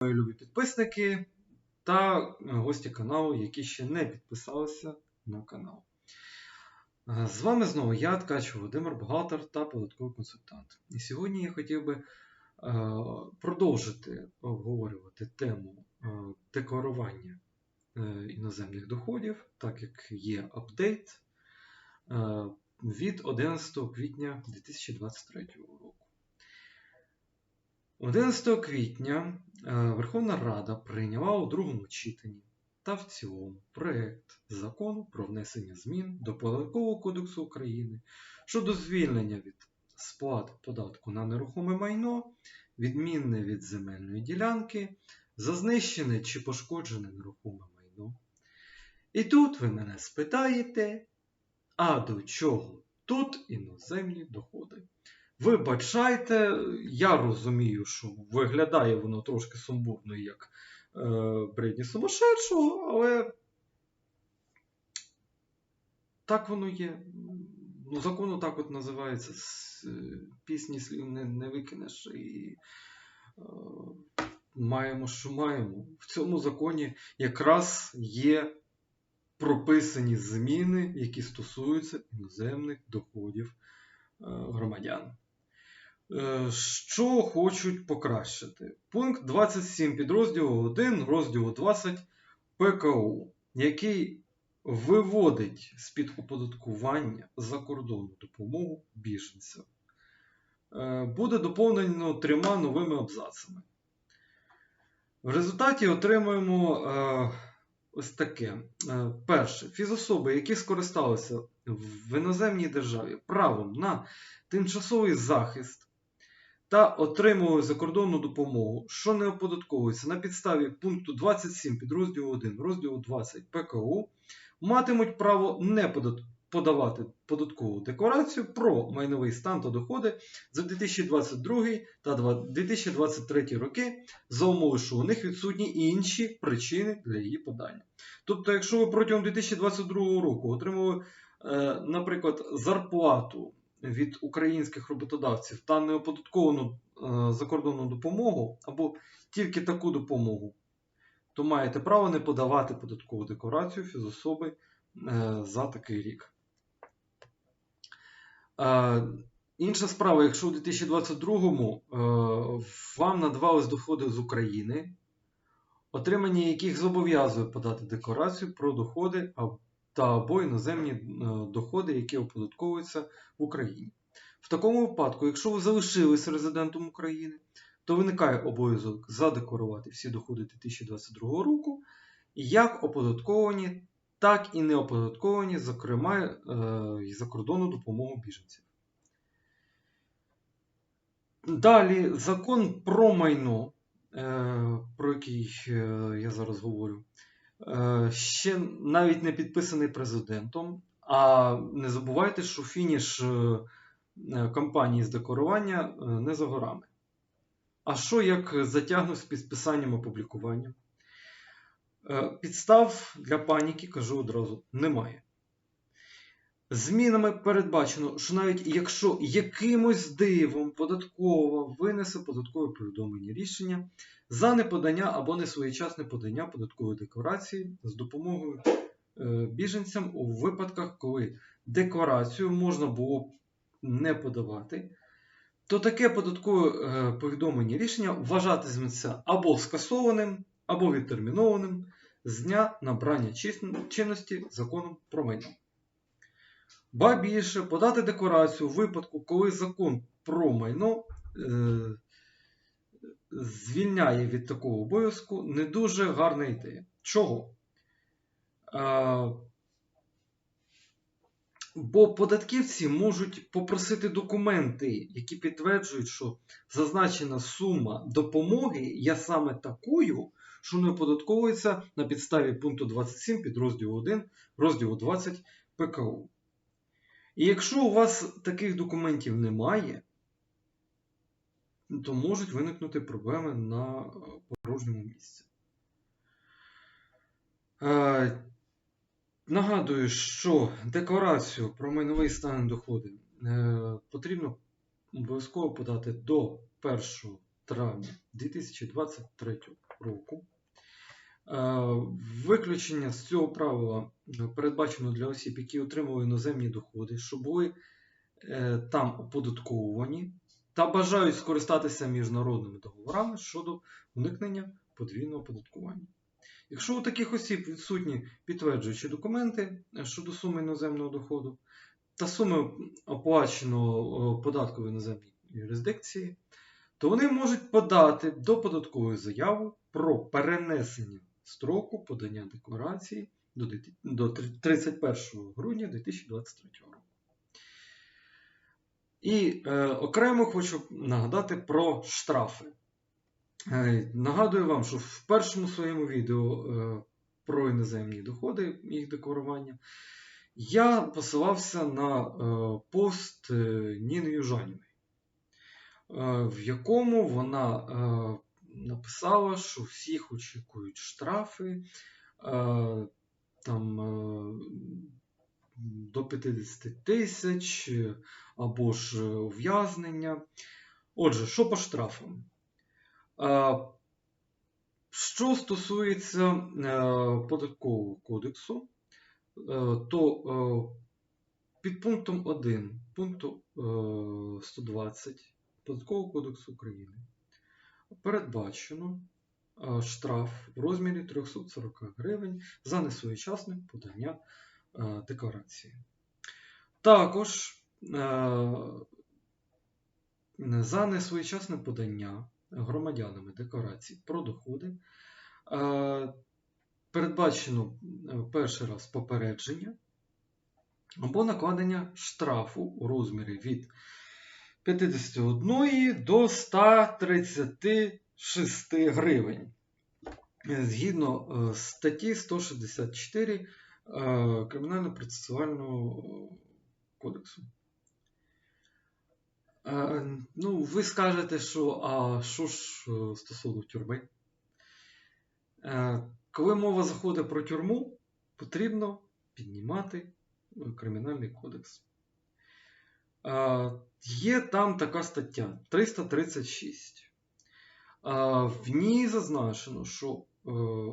мої любі підписники та е, гості каналу, які ще не підписалися на канал. Е, З вами знову я, Ткач Володимир, бухгалтер та податковий консультант. І сьогодні я хотів би е, продовжити обговорювати тему декларування іноземних доходів, так як є апдейт від 11 квітня 2023 року. 11 квітня е, Верховна Рада прийняла у другому читанні та в цілому проект закону про внесення змін до Податкового кодексу України щодо звільнення від сплат податку на нерухоме майно, відмінне від земельної ділянки, за знищене чи пошкоджене нерухоме майно. І тут ви мене спитаєте, а до чого тут іноземні доходи? Вибачайте, я розумію, що виглядає воно трошки сумбурно, як е, бредні сумасшедшого, але так воно є. Ну, закон так от називається. З е, пісні слів не, не викинеш. І е, маємо, що маємо. В цьому законі якраз є прописані зміни, які стосуються іноземних доходів е, громадян. Е, Що хочуть покращити? Пункт 27 підрозділу 1 розділу 20 ПКУ, який виводить з-під оподаткування закордонну допомогу біженцям. Е, Буде доповнено трьома новими абзацами. В результаті отримуємо е, ось таке. Перше, фізособи, які скористалися в іноземній державі правом на тимчасовий захист та отримували закордонну допомогу, що не оподатковується на підставі пункту 27 підрозділу 1 розділу 20 ПКУ, матимуть право не подавати податкову декларацію про майновий стан та доходи за 2022 та два- 2023 роки за умови, що у них відсутні інші причини для її подання. Тобто, якщо ви протягом 2022 року отримали, е, наприклад, зарплату від українських роботодавців та неоподатковану е, закордонну допомогу або тільки таку допомогу, то маєте право не подавати податкову декларацію фізособи е, за такий рік. Е, Інша справа, якщо у 2022-му е, вам надавались доходи з України, отримання яких зобов'язує подати декларацію про доходи а- та або іноземні е, доходи, які оподатковуються в Україні. В такому випадку, якщо ви залишились резидентом України, то виникає обов'язок задекларувати всі доходи 2022 року, як оподатковані, так і не оподатковані, зокрема, е, і закордонну допомогу біженців. Далі закон про майно, е, про який я зараз говорю, ще навіть не підписаний президентом. А не забувайте, що фініш е, е, кампанії з декларування е, не за горами. А що як затягнуть з підписанням опублікуванням? Е, Підстав для паніки, кажу одразу, немає. Змінами передбачено, що навіть якщо якимось дивом податкова винесе податкове повідомлення рішення за неподання або несвоєчасне подання податкової декларації з допомогою е, біженцям у випадках, коли декларацію можна було не подавати, то таке податкове е, повідомлення рішення вважатиметься або скасованим, або відтермінованим з дня набрання чинності законом про майно. Ба більше подати декларацію у випадку, коли закон про майно е, звільняє від такого обов'язку, не дуже гарна ідея. Чого? Е, бо податківці можуть попросити документи, які підтверджують, що зазначена сума допомоги є саме такою, що не оподатковується на підставі пункту 27 підрозділу 1 розділу 20 ПКУ. І якщо у вас таких документів немає, то можуть виникнути проблеми на е, порожньому місці. Е, Нагадую, що декларацію про майновий стан доходи е, потрібно обов'язково подати до 1 травня 2023 року. Е, Виключення з цього правила е, передбачено для осіб, які отримали іноземні доходи, що були е, там оподатковувані та бажають скористатися міжнародними договорами щодо уникнення подвійного оподаткування. Якщо у таких осіб відсутні підтверджуючі документи щодо суми іноземного доходу та суми оплаченого податку в іноземній юрисдикції, то вони можуть подати до податкової заяву про перенесення строку подання декларації до 31 грудня 2023 року. І е, окремо хочу нагадати про штрафи. Е, Нагадую вам, що в першому своєму відео е, про іноземні доходи, їх декларування, я посилався на е, пост е, Ніни Южанівої, е, в якому вона е, написала, що всіх очікують штрафи е, там, е, до 50 тисяч е, або ж ув'язнення. Отже, що по штрафам? Що стосується податкового кодексу, то під пунктом 1 пункту е, 120 Податкового кодексу України передбачено е, штраф в розмірі 340 гривень за несвоєчасне подання е, декларації. Також е, за несвоєчасне подання громадянами декларацій про доходи передбачено перший раз попередження або накладення штрафу у розмірі від 51 до 136 гривень. Е, Згідно е, статті 164 е, Кримінально-процесуального кодексу. Ну, ви скажете, що а що ж стосовно тюрми? Коли мова заходить про тюрму, потрібно піднімати Кримінальний кодекс. Є там така стаття 336. Е, В ній зазначено, що е,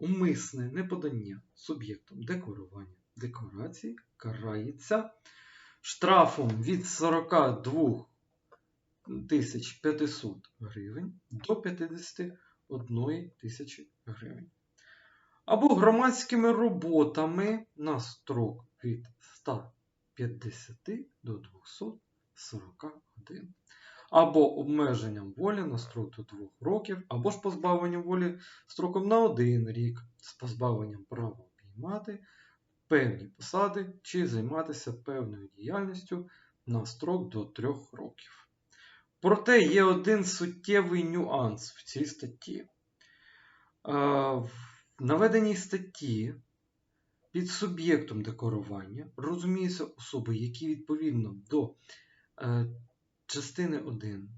умисне неподання суб'єктом декларування декларації карається штрафом від 42 500 гривень до 51 тисячі гривень. Або громадськими роботами на строк від 150 до 241. Або обмеженням волі на строк до 2 років, або ж позбавленням волі строком на 1 рік з позбавленням права обіймати певні посади чи займатися певною діяльністю на строк до 3 років. Проте є один суттєвий нюанс в цій статті. Е, В наведеній статті під суб'єктом декларування розуміються особи, які відповідно до частини 1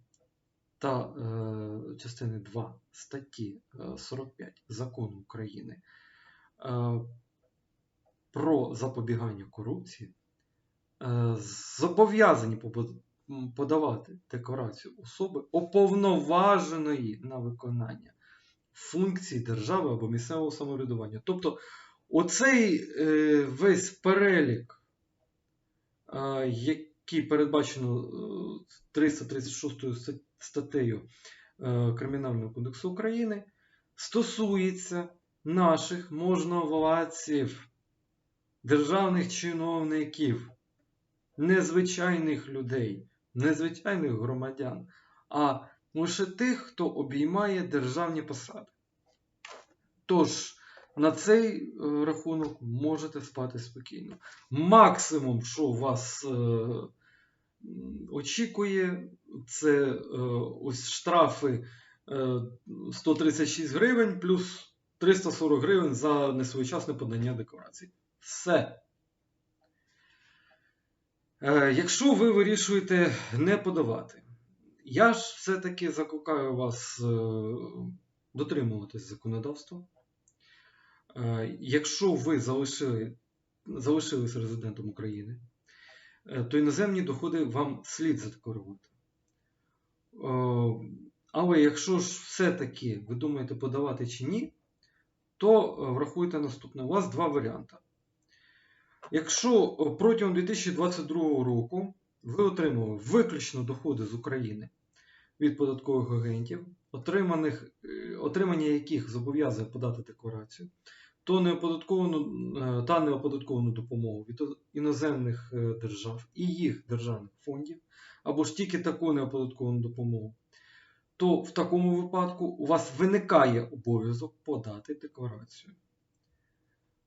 та е, частини 2 статті е, 45 Закону України е, про запобігання корупції е, зобов'язані подавати декларацію особи уповноваженої на виконання функцій держави або місцевого самоврядування. Тобто, оцей е, весь перелік, е, який передбачено е, 336 статтею е, Кримінального кодексу України, стосується наших можновладців, державних чиновників, незвичайних людей, незвичайних громадян, а лише тих, хто обіймає державні посади. Тож, на цей е, рахунок можете спати спокійно. Максимум, що вас е, м, очікує, це е, ось штрафи е, 136 гривень плюс 340 гривень за несвоєчасне подання декларацій. Все. Е, Якщо ви вирішуєте не подавати, я ж все-таки закликаю вас е, дотримуватись законодавства. Е, Якщо ви залишили, залишились резидентом України, е, то іноземні доходи вам слід задекларувати. Е, Але якщо ж все-таки ви думаєте подавати чи ні, то е, врахуйте наступне. У вас два варіанти. Якщо е, протягом 2022 року ви отримали виключно доходи з України від податкових агентів, отриманих, е, отримання яких зобов'язує подати декларацію, то неоподатковану е, та неоподатковану допомогу від іноземних е, держав і їх державних фондів, або ж тільки таку неоподатковану допомогу, то в такому випадку у вас виникає обов'язок подати декларацію.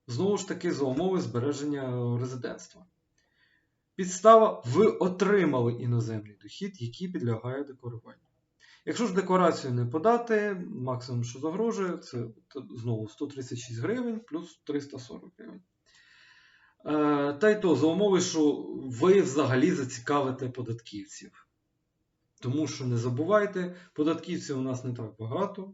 Знову ж таки, за умови збереження резидентства. Підстава ви отримали іноземний дохід, який підлягає декларуванню. Якщо ж декларацію не подати, максимум, що загрожує, це знову 136 гривень плюс 340 гривень. Е, Та й то за умови, що ви взагалі зацікавите податківців. Тому що не забувайте, податківців у нас не так багато.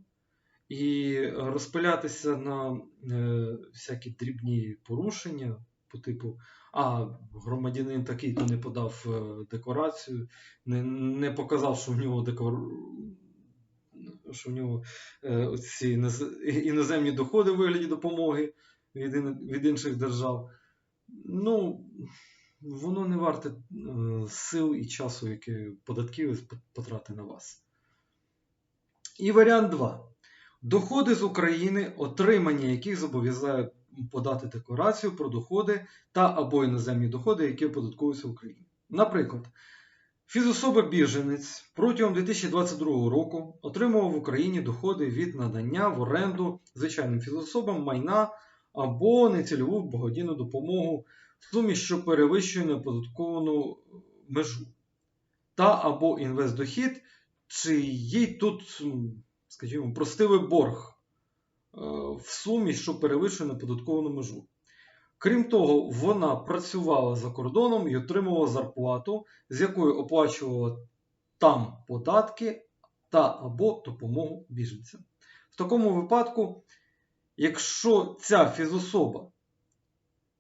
І розпилятися на е, всякі дрібні порушення по типу, а громадянин такий то не подав е, декларацію, не, не показав, що в нього деклар... що в нього е, ці іноземні доходи в вигляді допомоги від, від інших держав. Ну, воно не варте е, сил і часу, який податківець потратить на вас. І варіант 2. Доходи з України, отримання яких зобов'язає подати декларацію про доходи та або іноземні доходи, які оподатковуються в Україні. Наприклад, фізособа біженець протягом 2022 року отримував в Україні доходи від надання в оренду звичайним фізособам майна або нецільову благодійну допомогу в сумі, що перевищує неоподатковану межу, та або інвестдохід, чиїй тут скажімо, простивий борг е, в сумі, що перевищує неподатковану межу. Крім того, вона працювала за кордоном і отримувала зарплату, з якою оплачувала там податки та або допомогу біженцям. В такому випадку, якщо ця фізособа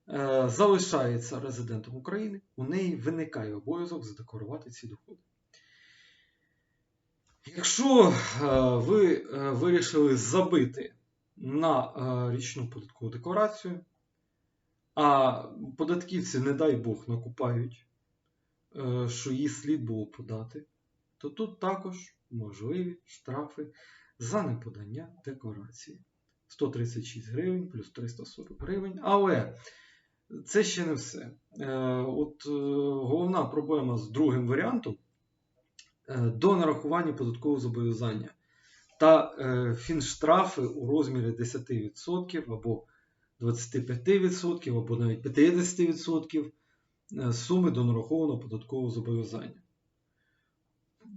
е, залишається резидентом України, у неї виникає обов'язок задекларувати ці доходи. Якщо е, ви е, вирішили забити на е, річну податкову декларацію, а податківці, не дай Бог, накупають, що її слід було подати, то тут також можливі штрафи за неподання декларації. 136 гривень плюс 340 гривень. Але це ще не все. От Головна проблема з другим варіантом. Е, до нарахування податкового зобов'язання та е, фінштрафи у розмірі 10% або 25% або навіть 50% е, суми до нарахованого податкового зобов'язання.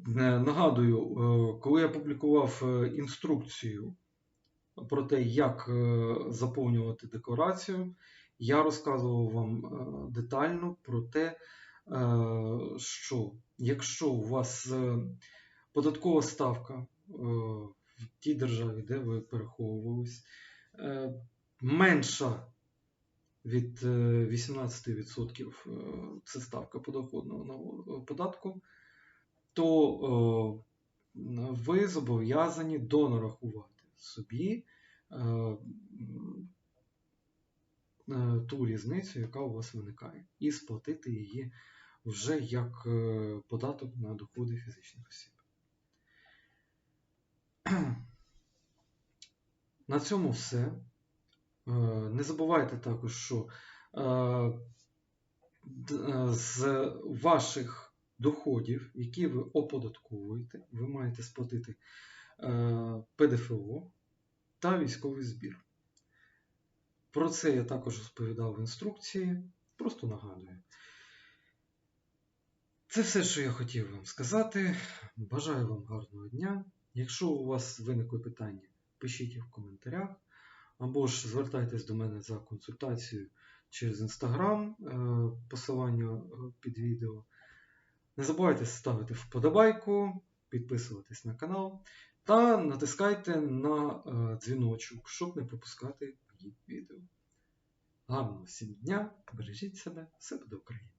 Нагадую, коли я публікував інструкцію про те, як заповнювати декларацію, я розказував вам детально про те, що якщо у вас е, податкова ставка е, в тій державі, де ви переховувались, е, менша від 18% це ставка подоходного податку, то ви зобов'язані донарахувати собі ту різницю, яка у вас виникає, і сплатити її вже як е, податок на доходи фізичних осіб. На цьому все. Е, не забувайте також, що е, з ваших доходів, які ви оподатковуєте, ви маєте сплатити ПДФО та військовий збір. Про це я також розповідав в інструкції, просто нагадую. Це все, що я хотів вам сказати. Бажаю вам гарного дня. Якщо у вас виникли питання, пишіть в коментарях, або ж звертайтесь до мене за консультацією через інстаграм, е, посилання е, під відео. Не забувайте ставити вподобайку, підписуватись на канал та натискайте на е, дзвіночок, щоб не пропускати мої відео. Гарного всім дня, бережіть себе, все буде Україна!